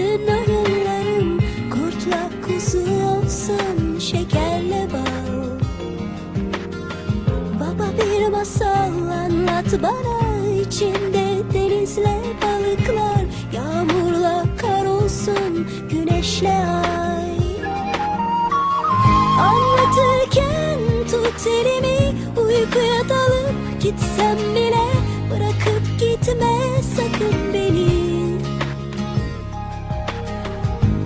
oyunlarım Kurtla kuzu olsun şekerle bal. Baba bir masal anlat bana içinde denizle balıklar Yağmurla kar olsun güneşle ay. Anlatırken tut elimi Uykuya dalıp gitsem bile